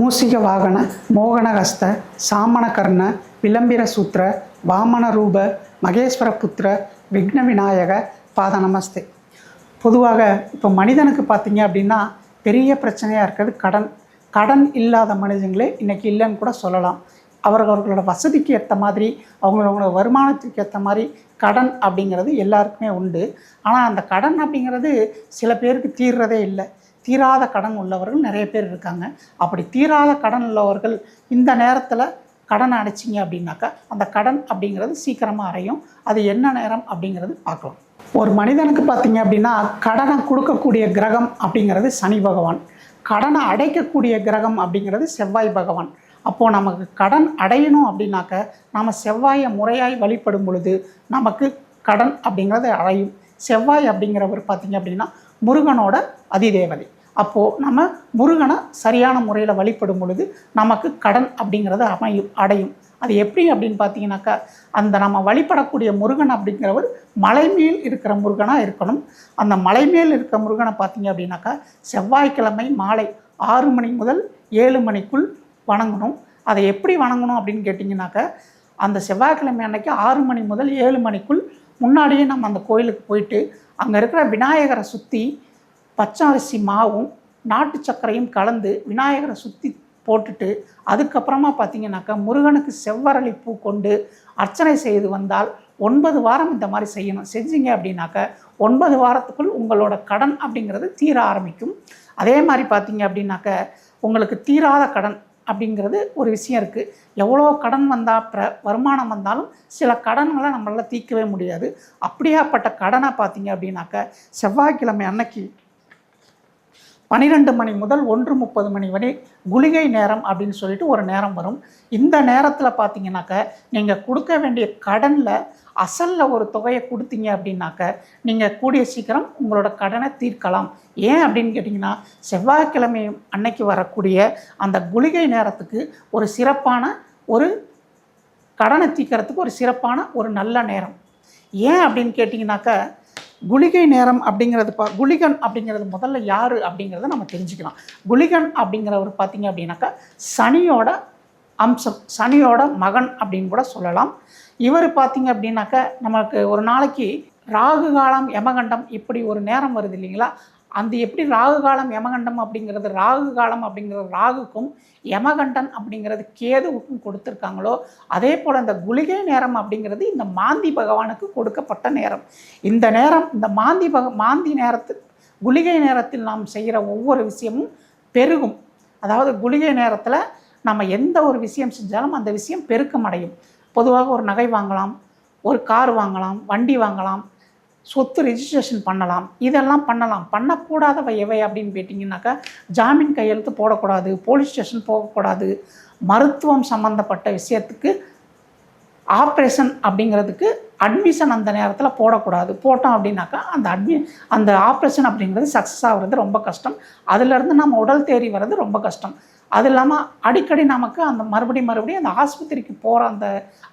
மூசிக வாகன மோகனஹஸ்த சாமணகர்ண விளம்பிர சூத்திர வாமன ரூப மகேஸ்வர புத்திர விக்ன விநாயக பாத நமஸ்தே பொதுவாக இப்போ மனிதனுக்கு பார்த்தீங்க அப்படின்னா பெரிய பிரச்சனையாக இருக்கிறது கடன். கடன் இல்லாத மனிதங்களே இன்றைக்கி இல்லைன்னு கூட சொல்லலாம். அவர்களோட வசதிக்கு ஏற்ற மாதிரி அவங்களோட வருமானத்துக்கு ஏற்ற மாதிரி கடன் அப்படிங்கிறது எல்லாருக்குமே உண்டு. ஆனால் அந்த கடன் அப்படிங்கிறது சில பேருக்கு தீர்றதே இல்லை. தீராத கடன் உள்ளவர்கள் நிறைய பேர் இருக்காங்க. அப்படி தீராத கடன் உள்ளவர்கள் இந்த நேரத்தில் கடன் அடைச்சிங்க அப்படின்னாக்கா அந்த கடன் அப்படிங்கிறது சீக்கிரமாக அடையும். அது என்ன நேரம் அப்படிங்கிறது பார்க்கலாம். ஒரு மனிதனுக்கு பார்த்தீங்க அப்படின்னா கடனை கொடுக்கக்கூடிய கிரகம் அப்படிங்கிறது சனி பகவான். கடனை அடைக்கக்கூடிய கிரகம் அப்படிங்கிறது செவ்வாய் பகவான். அப்போது நமக்கு கடன் அடையணும் அப்படின்னாக்க நாம் செவ்வாயை முறையாய் வழிபடும் பொழுது நமக்கு கடன் அப்படிங்கிறது அடையும். செவ்வாய் அப்படிங்கிறவர் பார்த்தீங்க அப்படின்னா முருகனோட அதிதேவதை. அப்போது நம்ம முருகனை சரியான முறையில் வழிபடும் பொழுது நமக்கு கடன் அப்படிங்கிறது அமையும் அடையும். அது எப்படி அப்படின்னு பார்த்தீங்கன்னாக்கா அந்த நம்ம வழிபடக்கூடிய முருகன் அப்படிங்கிறவர் மலை மேல் இருக்கிற முருகனாக இருக்கணும். அந்த மலை மேல் இருக்கிற முருகனை பார்த்தீங்க அப்படின்னாக்கா செவ்வாய்க்கிழமை மாலை ஆறு மணி முதல் ஏழு மணிக்குள் வணங்கணும். அதை எப்படி வணங்கணும் அப்படின்னு கேட்டிங்கனாக்கா அந்த செவ்வாய்க்கிழமை அன்னைக்கு ஆறு மணி முதல் ஏழு மணிக்குள் முன்னாடியே நம்ம அந்த கோயிலுக்கு போயிட்டு அங்கே இருக்கிற விநாயகரை சுற்றி பச்சை அரிசி மாவும் நாட்டு சர்க்கரையும் கலந்து விநாயகரை சுற்றி போட்டுட்டு அதுக்கப்புறமா பார்த்தீங்கன்னாக்கா முருகனுக்கு செவ்வரளி பூ கொண்டு அர்ச்சனை செய்து வந்தால் ஒன்பது வாரம் இந்த மாதிரி செய்யணும். செஞ்சீங்க அப்படின்னாக்க ஒன்பது வாரத்துக்குள் உங்களோட கடன் அப்படிங்கிறது தீர ஆரம்பிக்கும். அதே மாதிரி பார்த்தீங்க அப்படின்னாக்க உங்களுக்கு தீராத கடன் அப்படிங்கிறது ஒரு விஷயம் இருக்குது எவ்வளோ கடன் வந்தால் பிர வருமானம் வந்தாலும் சில கடன்களை நம்மளால் தீர்க்கவே முடியாது. அப்படியாப்பட்ட கடனை பார்த்தீங்க அப்படின்னாக்க செவ்வாய்க்கிழமை அன்னைக்கு பன்னிரெண்டு மணி முதல் ஒன்று முப்பது மணி வரை குளிகை நேரம் அப்படின்னு சொல்லிட்டு ஒரு நேரம் வரும். இந்த நேரத்தில் பார்த்தீங்கன்னாக்க நீங்கள் கொடுக்க வேண்டிய கடனில் அசலில் ஒரு தொகையை கொடுத்தீங்க அப்படின்னாக்க நீங்கள் கூடிய சீக்கிரம் உங்களோட கடனை தீர்க்கலாம். ஏன் அப்படின்னு கேட்டிங்கன்னா செவ்வாய்க்கிழமை அன்னைக்கு வரக்கூடிய அந்த குளிகை நேரத்துக்கு ஒரு சிறப்பான ஒரு கடனை தீர்க்கறதுக்கு ஒரு சிறப்பான ஒரு நல்ல நேரம். ஏன் அப்படின்னு கேட்டிங்கனாக்கா குளிகை நேரம் அப்படிங்கிறது பா குளிகன் அப்படிங்கிறது முதல்ல யார் அப்படிங்கிறத நம்ம தெரிஞ்சுக்கலாம். குளிகன் அப்படிங்கிறவர் பார்த்தீங்க அப்படின்னாக்கா சனியோட அம்சம் சனியோட மகன் அப்படின்னு கூட சொல்லலாம். இவர் பார்த்தீங்க அப்படின்னாக்கா நமக்கு ஒரு நாளைக்கு ராகு காலம் யமகண்டம் இப்படி ஒரு நேரம் வருது இல்லைங்களா? அந்த எப்படி ராகு காலம் யமகண்டம் அப்படிங்கிறது ராகு காலம் அப்படிங்கிறது ராகுக்கும் யமகண்டன் அப்படிங்கிறது கேதுவுக்கும் கொடுத்துருக்காங்களோ அதே போல் இந்த குளிகை நேரம் அப்படிங்கிறது இந்த மாந்தி பகவானுக்கு கொடுக்கப்பட்ட நேரம். இந்த நேரம் இந்த மாந்தி பக மாந்தி நேரத்து குளிகை நேரத்தில் நாம் செய்கிற ஒவ்வொரு விஷயமும் பெருகும். அதாவது குளிகை நேரத்தில் நம்ம எந்த ஒரு விஷயம் செஞ்சாலும் அந்த விஷயம் பெருக்கம் அடையும் பொதுவாக ஒரு நகை வாங்கலாம் ஒரு கார் வாங்கலாம் வண்டி வாங்கலாம் சொத்து ரெஜிஸ்ட்ரேஷன் பண்ணலாம். இதெல்லாம் பண்ணலாம். பண்ணக்கூடாதவை எவை அப்படின்னு கேட்டிங்கனாக்கா ஜாமீன் கையெழுத்து போடக்கூடாது போலீஸ் ஸ்டேஷன் போகக்கூடாது. மருத்துவம் சம்மந்தப்பட்ட விஷயத்துக்கு ஆப்ரேஷன் அப்படிங்கிறதுக்கு அட்மிஷன் அந்த நேரத்தில் போடக்கூடாது. போட்டோம் அப்படின்னாக்கா அந்த அட்மி அந்த ஆப்ரேஷன் அப்படிங்கிறது சக்ஸஸ் ஆகிறது ரொம்ப கஷ்டம். அதுலேருந்து நம்ம உடல் தேறி வர்றது ரொம்ப கஷ்டம். அது இல்லாமல் அடிக்கடி நமக்கு அந்த மறுபடியும் மறுபடியும் அந்த ஆஸ்பத்திரிக்கு போகிற அந்த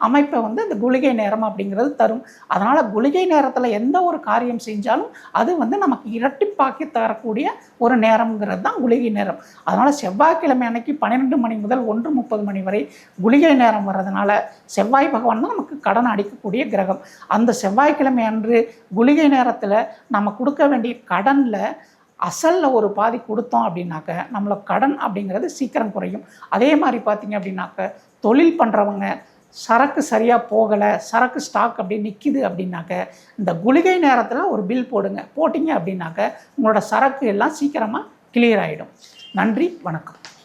அமைப்பை வந்து அந்த குளிகை நேரம் அப்படிங்கிறது தரும். அதனால் குளிகை நேரத்தில் எந்த ஒரு காரியம் செஞ்சாலும் அது வந்து நமக்கு இரட்டிப்பாக்கி தரக்கூடிய ஒரு நேரம்ங்கிறது தான் குளிகை நேரம். அதனால் செவ்வாய்க்கிழமை அன்னைக்கு பன்னிரெண்டு மணி முதல் ஒன்று முப்பது மணி வரை குளிகை நேரம் வர்றதுனால செவ்வாய் பகவான் தான் நமக்கு கடன் அடிக்கக்கூடிய கிரகம். அந்த செவ்வாய்க்கிழமை அன்று குளிகை நேரத்தில் நம்ம கொடுக்க வேண்டிய கடனில் அசலில் ஒரு பாதி கொடுத்தோம் அப்படின்னாக்க நம்மளை கடன் அப்படிங்கிறது சீக்கிரம் குறையும். அதே மாதிரி பார்த்தீங்க அப்படின்னாக்க தொழில் பண்ணுறவங்க சரக்கு சரியாக போகலை சரக்கு ஸ்டாக் அப்படி நிற்கிது அப்படின்னாக்க இந்த குளிகை நேரத்தில் ஒரு பில் போடுங்க. போட்டிங்க அப்படின்னாக்க உங்களோட சரக்கு எல்லாம் சீக்கிரமாக கிளியர் ஆகிடும் நன்றி வணக்கம்.